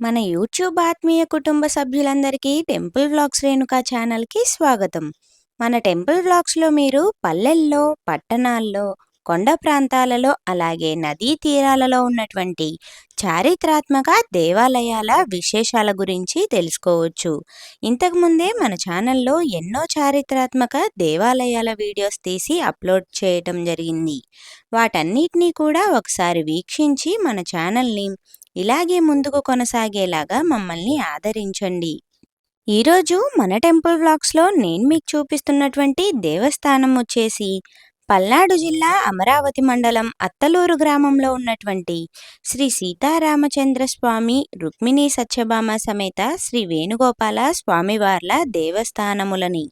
మన యూట్యూబ్ ఆత్మీయ కుటుంబ సభ్యులందరికీ టెంపుల్ వ్లాగ్స్ రేణుకా ఛానల్కి స్వాగతం. మన టెంపుల్ వ్లాగ్స్లో మీరు పల్లెల్లో పట్టణాల్లో కొండ ప్రాంతాలలో అలాగే నదీ తీరాలలో ఉన్నటువంటి చారిత్రాత్మక దేవాలయాల విశేషాల గురించి తెలుసుకోవచ్చు. ఇంతకుముందే మన ఛానల్లో ఎన్నో చారిత్రాత్మక దేవాలయాల వీడియోస్ తీసి అప్లోడ్ చేయటం జరిగింది. వాటన్నిటినీ కూడా ఒకసారి వీక్షించి మన ఛానల్ని ఇలాగే ముందుకు కొనసాగేలాగా మమ్మల్ని ఆదరించండి. ఈరోజు మన టెంపుల్ వ్లాగ్స్లో నేను మీకు చూపిస్తున్నటువంటి దేవస్థానం వచ్చేసి పల్నాడు జిల్లా అమరావతి మండలం అత్తలూరు గ్రామంలో ఉన్నటువంటి శ్రీ సీతారామచంద్ర స్వామి రుక్మిణీ సత్యభామ సమేత శ్రీ వేణుగోపాల స్వామివార్ల దేవస్థానములని.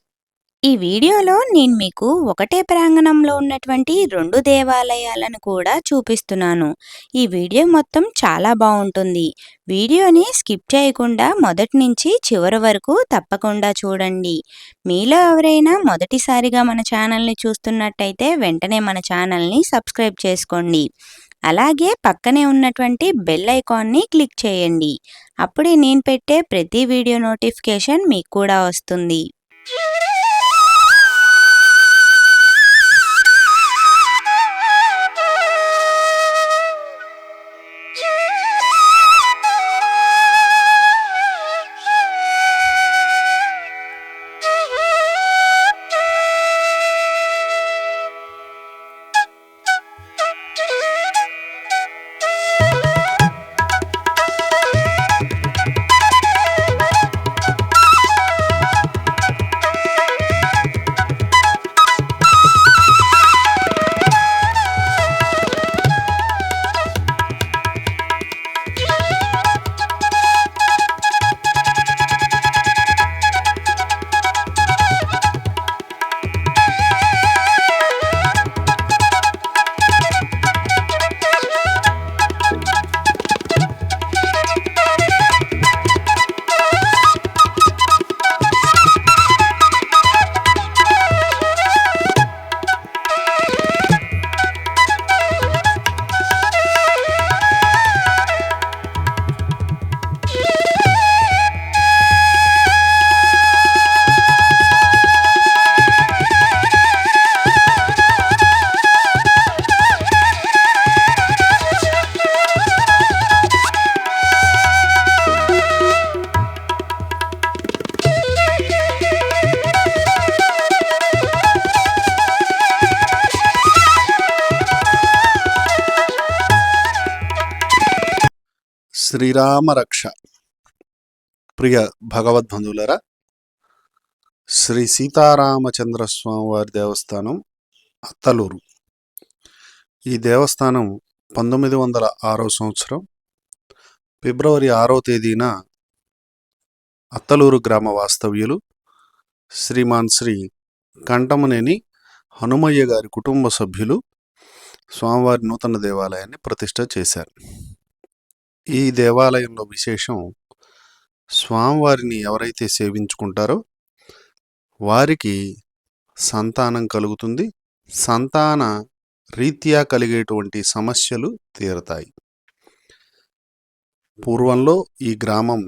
ఈ వీడియోలో నేను మీకు ఒకటే ప్రాంగణంలో ఉన్నటువంటి రెండు దేవాలయాలను కూడా చూపిస్తున్నాను. ఈ వీడియో మొత్తం చాలా బాగుంటుంది. వీడియోని స్కిప్ చేయకుండా మొదటి నుంచి చివరి వరకు తప్పకుండా చూడండి. మీలో ఎవరైనా మొదటిసారిగా మన ఛానల్ని చూస్తున్నట్టయితే వెంటనే మన ఛానల్ని సబ్స్క్రైబ్ చేసుకోండి. అలాగే పక్కనే ఉన్నటువంటి బెల్ ఐకాన్ని క్లిక్ చేయండి. అప్పుడే నేను పెట్టే ప్రతి వీడియో నోటిఫికేషన్ మీకు కూడా వస్తుంది. శ్రీరామ రక్ష ప్రియ భగవద్బంధువులరా శ్రీ సీతారామచంద్ర స్వామివారి దేవస్థానం అత్తలూరు ఈ దేవస్థానం పంతొమ్మిది వందల ఆరో సంవత్సరం ఫిబ్రవరి ఆరో తేదీన అత్తలూరు గ్రామ వాస్తవ్యులు శ్రీమాన్ శ్రీ కంఠమనేని హనుమయ్య గారి కుటుంబ సభ్యులు స్వామివారి నూతన దేవాలయాన్ని ప్రతిష్ట చేశారు. ఈ దేవాలయంలో విశేషం స్వామివారిని ఎవరైతే సేవించుకుంటారో వారికి సంతానం కలుగుతుంది. సంతాన రీత్యా కలిగేటువంటి సమస్యలు తీరతాయి. పూర్వంలో ఈ గ్రామం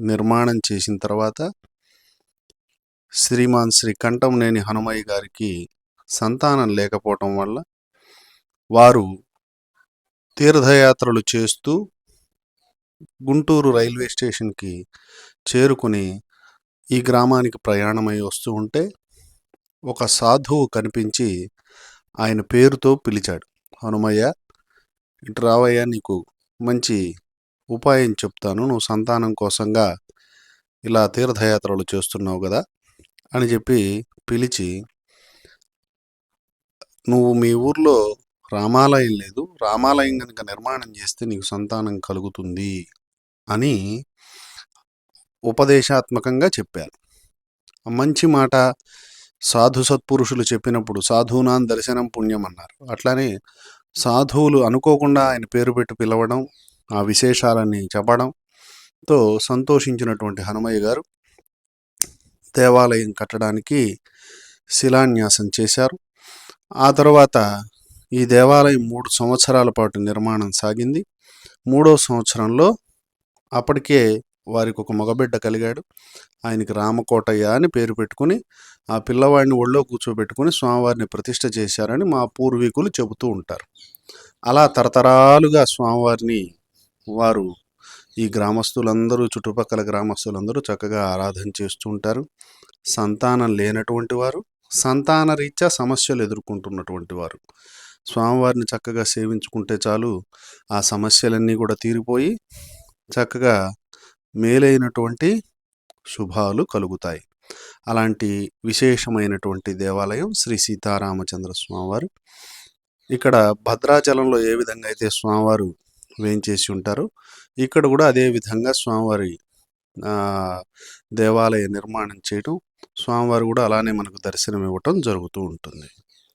నిర్మాణం చేసిన తర్వాత శ్రీమాన్ శ్రీ కంఠంనేని హనుమయ్య గారికి సంతానం లేకపోవటం వల్ల వారు తీర్థయాత్రలు చేస్తూ గుంటూరు రైల్వే స్టేషన్కి చేరుకుని ఈ గ్రామానికి ప్రయాణమై వస్తూ ఉంటే ఒక సాధువు కనిపించి ఆయన పేరుతో పిలిచాడు. హనుమయ్య ఇటు రావయ్య నీకు మంచి ఉపాయం చెప్తాను. నువ్వు సంతానం కోసంగా ఇలా తీర్థయాత్రలు చేస్తున్నావు కదా అని చెప్పి పిలిచి నువ్వు మీ ఊర్లో రామాలయం లేదు. రామాలయం కనుక నిర్మాణం చేస్తే నీకు సంతానం కలుగుతుంది అని ఉపదేశాత్మకంగా చెప్పారు. మంచి మాట సాధు సత్పురుషులు చెప్పినప్పుడు సాధునాన్ దర్శనం పుణ్యం అన్నారు. అట్లానే సాధువులు అనుకోకుండా ఆయన పేరు పెట్టి పిలవడం ఆ విశేషాలని చెప్పడంతో సంతోషించినటువంటి హనుమయ్య గారు దేవాలయం కట్టడానికి శిలాన్యాసం చేశారు. ఆ తర్వాత ఈ దేవాలయం మూడు సంవత్సరాల పాటు నిర్మాణం సాగింది. మూడో సంవత్సరంలో అప్పటికే వారికి ఒక మగబిడ్డ కలిగాడు. ఆయనకి రామకోటయ్య అని పేరు పెట్టుకుని ఆ పిల్లవాడిని ఒళ్ళో కూర్చోబెట్టుకుని స్వామివారిని ప్రతిష్ట చేశారని మా పూర్వీకులు చెబుతూ ఉంటారు. అలా తరతరాలుగా స్వామివారిని వారు ఈ గ్రామస్తులందరూ చుట్టుపక్కల గ్రామస్తులందరూ చక్కగా ఆరాధన చేస్తూ ఉంటారు. సంతానం లేనటువంటి వారు సంతాన రీత్యా సమస్యలు ఎదుర్కొంటున్నటువంటి వారు. స్వామివారిని చక్కగా సేవించుకుంటే చాలు ఆ సమస్యలన్నీ కూడా తీరిపోయి చక్కగా మేలైనటువంటి శుభాలు కలుగుతాయి. అలాంటి విశేషమైనటువంటి దేవాలయం శ్రీ సీతారామచంద్ర స్వామివారు. ఇక్కడ భద్రాచలంలో ఏ విధంగా అయితే స్వామివారు వేంచేసి ఉంటారో ఇక్కడ కూడా అదే విధంగా స్వామివారి దేవాలయ నిర్మాణం చేయటం స్వామివారు కూడా అలానే మనకు దర్శనం ఇవ్వటం జరుగుతూ ఉంటుంది.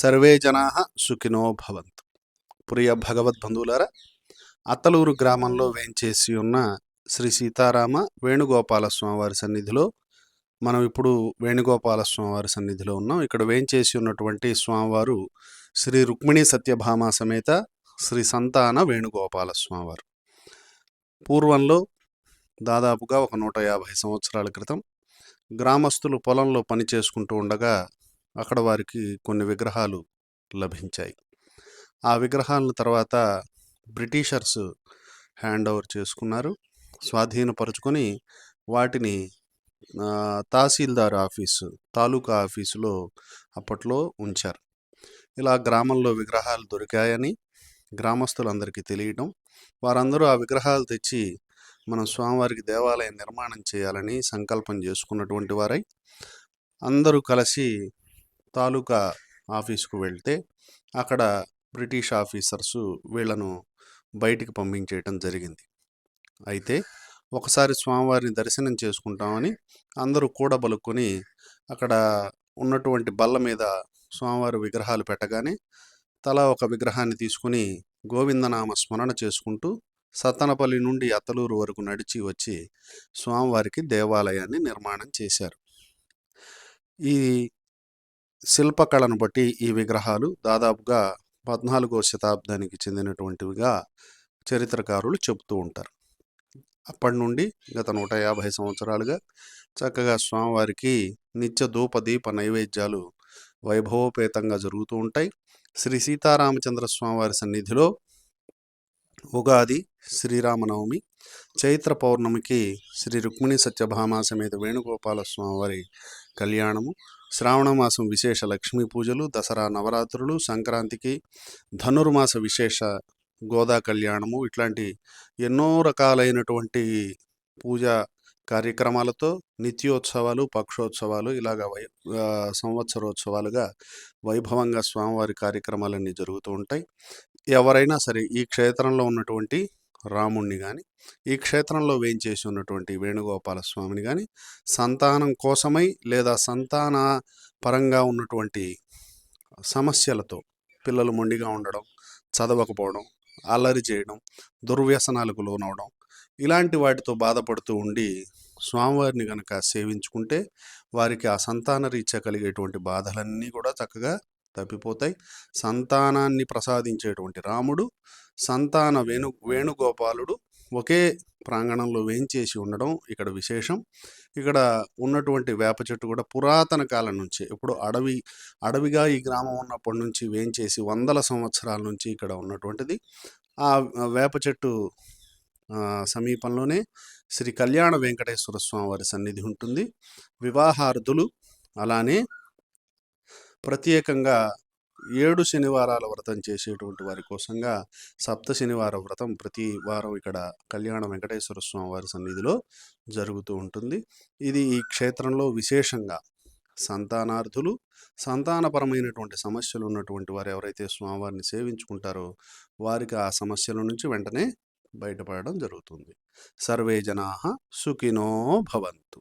సర్వే జనా సుఖినో భవంతు. ప్రియ భగవద్బంధువులారా అత్తలూరు గ్రామంలో వేంచేసి ఉన్న శ్రీ సీతారామ వేణుగోపాల స్వామివారి సన్నిధిలో మనం ఇప్పుడు వేణుగోపాల స్వామివారి సన్నిధిలో ఉన్నాం. ఇక్కడ వేంచేసి ఉన్నటువంటి స్వామివారు శ్రీ రుక్మిణీ సత్యభామ సమేత శ్రీ సంతాన వేణుగోపాల స్వామివారు పూర్వంలో దాదాపుగా ఒక నూట యాభై సంవత్సరాల క్రితం గ్రామస్తులు పొలంలో పని చేసుకుంటూ ఉండగా అక్కడ వారికి కొన్ని విగ్రహాలు లభించాయి. ఆ విగ్రహాలను తర్వాత బ్రిటిషర్స్ హ్యాండ్ ఓవర్ చేసుకున్నారు. స్వాధీనపరుచుకొని వాటిని తహసీల్దార్ ఆఫీసు తాలూకా ఆఫీసులో అప్పట్లో ఉంచారు. ఇలా గ్రామంలో విగ్రహాలు దొరికాయని గ్రామస్తులందరికీ తెలియటం వారందరూ ఆ విగ్రహాలు తెచ్చి మనం స్వామివారికి దేవాలయం నిర్మాణం చేయాలని సంకల్పం చేసుకున్నటువంటి వారై అందరూ కలిసి తాలూకా ఆఫీస్కు వెళ్తే అక్కడ బ్రిటిష్ ఆఫీసర్స్ వీళ్ళను బయటికి పంపించేయటం జరిగింది. అయితే ఒకసారి స్వామివారిని దర్శనం చేసుకుంటామని అందరూ కూడబలుకొని అక్కడ ఉన్నటువంటి బల్ల మీద స్వామివారి విగ్రహాలు పెట్టగానే తలా ఒక విగ్రహాన్ని తీసుకుని గోవిందనామ స్మరణ చేసుకుంటూ సత్తనపల్లి నుండి అత్తలూరు వరకు నడిచి వచ్చి స్వామివారికి దేవాలయాన్ని నిర్మాణం చేశారు. ఈ శిల్పకళను బట్టి ఈ విగ్రహాలు దాదాపుగా పద్నాలుగో శతాబ్దానికి చెందినటువంటివిగా చరిత్రకారులు చెబుతూ ఉంటారు. అప్పటి నుండి గత నూట యాభై సంవత్సరాలుగా చక్కగా స్వామివారికి నిత్య ధూప దీప నైవేద్యాలు వైభవోపేతంగా జరుగుతూ ఉంటాయి. శ్రీ సీతారామచంద్ర స్వామివారి సన్నిధిలో ఉగాది శ్రీరామనవమి చైత్ర పౌర్ణమికి శ్రీ రుక్మిణి సత్యభామ సమేత వేణుగోపాల స్వామివారి కళ్యాణము శ్రావణ మాసం విశేష లక్ష్మీ పూజలు దసరా నవరాత్రులు సంక్రాంతికి ధనుర్మాస విశేష గోదా కళ్యాణము ఇట్లాంటి ఎన్నో రకాలైనటువంటి పూజా కార్యక్రమాలతో నిత్యోత్సవాలు పక్షోత్సవాలు ఇలాగ వై సంవత్సరోత్సవాలుగా వైభవంగా స్వామివారి కార్యక్రమాలన్నీ జరుగుతూ ఉంటాయి. ఎవరైనా సరే ఈ క్షేత్రంలో ఉన్నటువంటి రాముణ్ణి కానీ ఈ క్షేత్రంలో వేయించేసి ఉన్నటువంటి వేణుగోపాల స్వామిని కానీ సంతానం కోసమై లేదా సంతాన పరంగా ఉన్నటువంటి సమస్యలతో పిల్లలు మొండిగా ఉండడం చదవకపోవడం అల్లరి చేయడం దుర్వ్యసనాలకు లోనవడం ఇలాంటి వాటితో బాధపడుతూ ఉండి స్వామివారిని కనుక సేవించుకుంటే వారికి ఆ సంతాన రీత్యా కలిగేటువంటి బాధలన్నీ కూడా చక్కగా తప్పిపోతాయి. సంతానాన్ని ప్రసాదించేటువంటి రాముడు సంతాన వేణు వేణుగోపాలుడు ఒకే ప్రాంగణంలో వేయించేసి ఉండడం ఇక్కడ విశేషం. ఇక్కడ ఉన్నటువంటి వేప చెట్టు కూడా పురాతన కాలం నుంచి ఇప్పుడు అడవి అడవిగా ఈ గ్రామం ఉన్నప్పటి నుంచి వేయించేసి వందల సంవత్సరాల నుంచి ఇక్కడ ఉన్నటువంటిది. ఆ వేప చెట్టు సమీపంలోనే శ్రీ కళ్యాణ వెంకటేశ్వర స్వామి వారి సన్నిధి ఉంటుంది. వివాహార్థులు అలానే ప్రత్యేకంగా ఏడు శనివారాల వ్రతం చేసేటువంటి వారి కోసంగా సప్త శనివార వ్రతం ప్రతి వారం ఇక్కడ కళ్యాణ వెంకటేశ్వర స్వామి వారి సన్నిధిలో జరుగుతూ ఉంటుంది. ఇది ఈ క్షేత్రంలో విశేషంగా సంతానార్థులు సంతానపరమైనటువంటి సమస్యలు ఉన్నటువంటి వారు ఎవరైతే స్వామివారిని సేవించుకుంటారో వారికి ఆ సమస్యల నుంచి వెంటనే బయటపడడం జరుగుతుంది. సర్వే జనా సుఖినో భవంతు.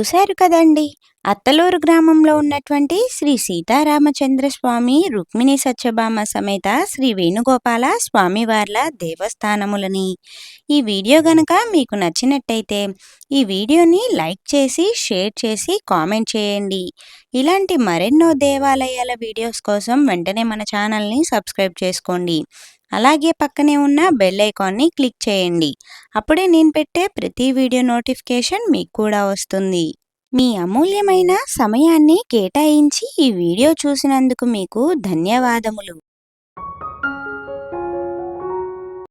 చూశారు కదండి. అత్తలూరు గ్రామంలో ఉన్నటువంటి శ్రీ సీతారామచంద్ర స్వామి రుక్మిణి సత్యభామ సమేత శ్రీ వేణుగోపాల స్వామివార్ల దేవస్థానములని. ఈ వీడియో గనక మీకు నచ్చినట్టయితే ఈ వీడియోని లైక్ చేసి షేర్ చేసి కామెంట్ చేయండి. ఇలాంటి మరెన్నో దేవాలయాల వీడియోస్ కోసం వెంటనే మన ఛానల్ని సబ్స్క్రైబ్ చేసుకోండి. అలాగే పక్కనే ఉన్న బెల్ ఐకాన్ని క్లిక్ చేయండి. అప్పుడే నేను పెట్టే ప్రతి వీడియో నోటిఫికేషన్ మీకు కూడా వస్తుంది. మీ అమూల్యమైన సమయాన్ని కేటాయించి ఈ వీడియో చూసినందుకు మీకు ధన్యవాదములు.